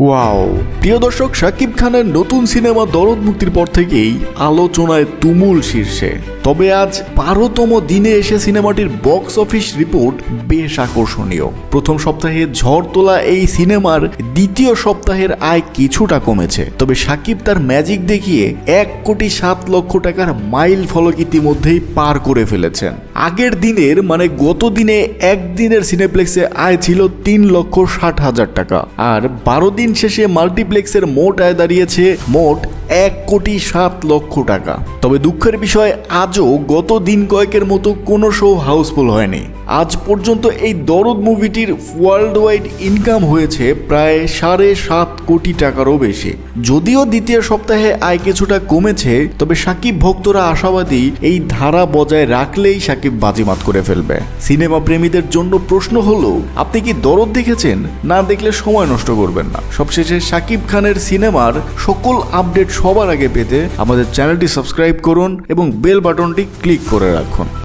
Wow প্রিয় দর্শক শাকিব খানের নতুন সিনেমা দরদ মুক্তির পর থেকেই আলোচনায় তুমুল শীর্ষে। তবে আজ বারোতম দিনে এসে সিনেমাটির বক্স অফিস রিপোর্ট বেশ আকর্ষণীয়। প্রথম সপ্তাহে ঝড় তোলা এই সিনেমার দ্বিতীয় সপ্তাহের আয় কিছুটা কমেছে। তবে সাকিব তার ম্যাজিক দেখিয়ে এক কোটি সাত লক্ষ টাকার মাইল ফলক ইতিমধ্যেই পার করে ফেলেছেন। আগের দিনের মানে গত দিনে একদিনের সিনেপ্লেক্সে আয় ছিল তিন লক্ষ ষাট হাজার টাকা। আর বারো দিন শেষে মাল্টিপ্লেক্সের মোট আয় দাঁড়িয়েছে মোট এক কোটি সাত লক্ষ টাকা। তবে দুঃখের বিষয়, আজও গত দিন কয়েকের মতো কোনো শো হাউসফুল হয়নি। আজ পর্যন্ত এই দরদ মুভিটির ওয়ার্ল্ড ওয়াইড ইনকাম হয়েছে প্রায় সাড়ে সাত কোটি টাকারও বেশি। যদিও দ্বিতীয় সপ্তাহে আয় কিছুটা কমেছে, তবে সাকিব ভক্তরা আশাবাদী এই ধারা বজায় রাখলেই সাকিব বাজিমাত করে ফেলবে। সিনেমা প্রেমীদের জন্য প্রশ্ন হলো, আপনি কি দরদ দেখেছেন? না দেখলে সময় নষ্ট করবেন না। সবশেষে সাকিব খানের সিনেমার সকল আপডেট সবার আগে পেতে আমাদের চ্যানেলটি সাবস্ক্রাইব করুন এবং বেল বাটনটি ক্লিক করে রাখুন।